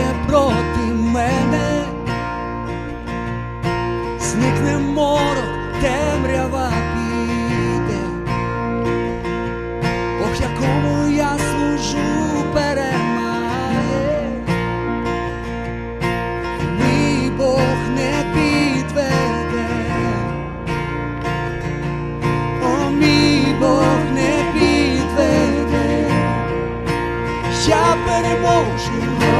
воює проти мене, зникне морок, темрява піде, Бог, якому я служу перемає, мій Бог не підведе, о мій Бог не підведе, я переможу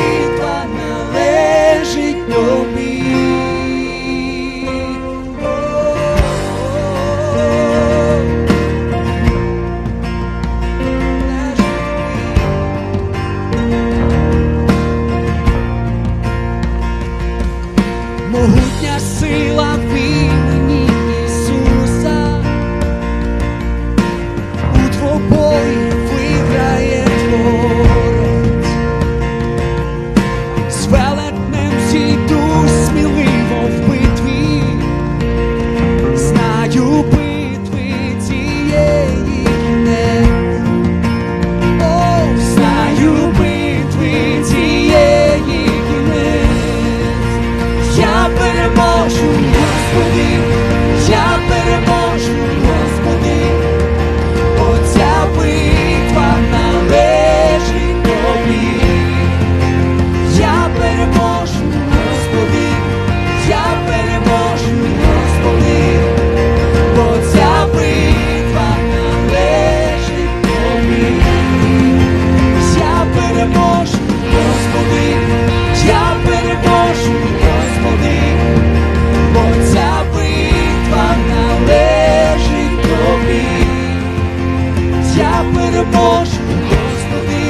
переможу, Господи,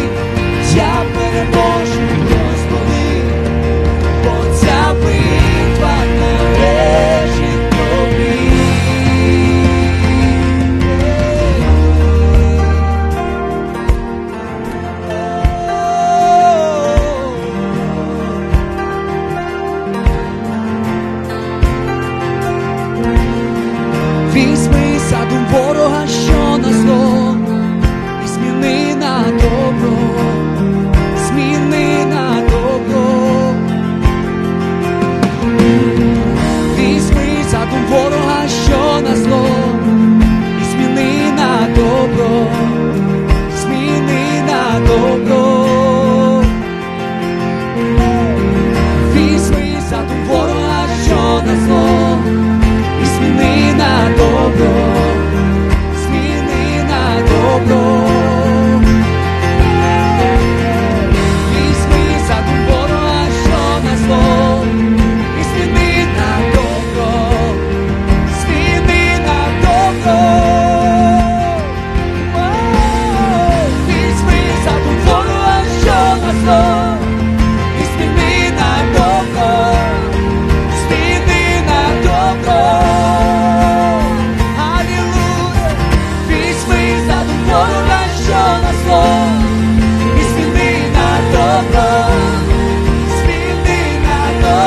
я переможу, Господи, бо ця битва належить тобі. Візьми саду.